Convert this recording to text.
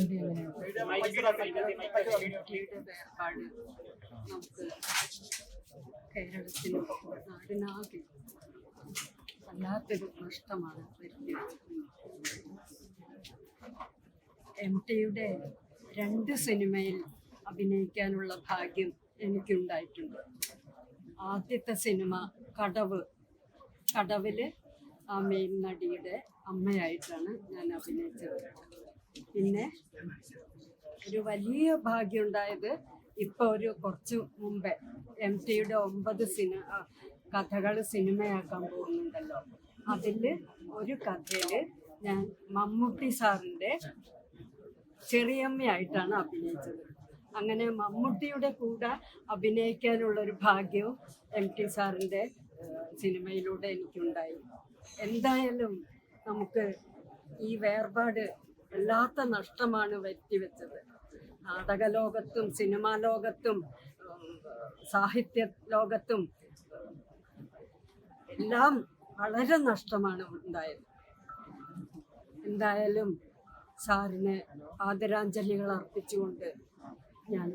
M എങ്ങനെയാണ് നമുക്ക് നാടിനാകെ വല്ലാത്തൊരു നഷ്ടമാണ് എം ടിയുടെ രണ്ട് സിനിമയിൽ അഭിനയിക്കാനുള്ള ഭാഗ്യം എനിക്കുണ്ടായിട്ടുണ്ട്. ആദ്യത്തെ സിനിമ കടവ്. കടവിൽ ആ മെയിൻ നടിയുടെ അമ്മയായിട്ടാണ് ഞാൻ അഭിനയിച്ചത്. പിന്നെ ഒരു വലിയ ഭാഗ്യം ഉണ്ടായത് ഇപ്പൊ ഒരു കുറച്ച് മുമ്പേ എം ടിയുടെ ഒമ്പത് സിനി കഥകൾ സിനിമയാക്കാൻ പോകുന്നുണ്ടല്ലോ. അതിൽ ഒരു കഥയിൽ ഞാൻ മമ്മൂട്ടി സാറിന്റെ ചെറിയമ്മയായിട്ടാണ് അഭിനയിച്ചത്. അങ്ങനെ മമ്മൂട്ടിയുടെ കൂടെ അഭിനയിക്കാനുള്ള ഒരു ഭാഗ്യവും എം ടി സാറിന്റെ സിനിമയിലൂടെ എനിക്കുണ്ടായി. എന്തായാലും നമുക്ക് ഈ വേർപാട് വല്ലാത്ത നഷ്ടമാണ് വരുത്തിവെച്ചത് നാടക ലോകത്തും സിനിമാ ലോകത്തും സാഹിത്യ ലോകത്തും എല്ലാം വളരെ നഷ്ടമാണ് ഉണ്ടായത്. എന്തായാലും സാറിന് ആദരാഞ്ജലികൾ അർപ്പിച്ചുകൊണ്ട് ഞാൻ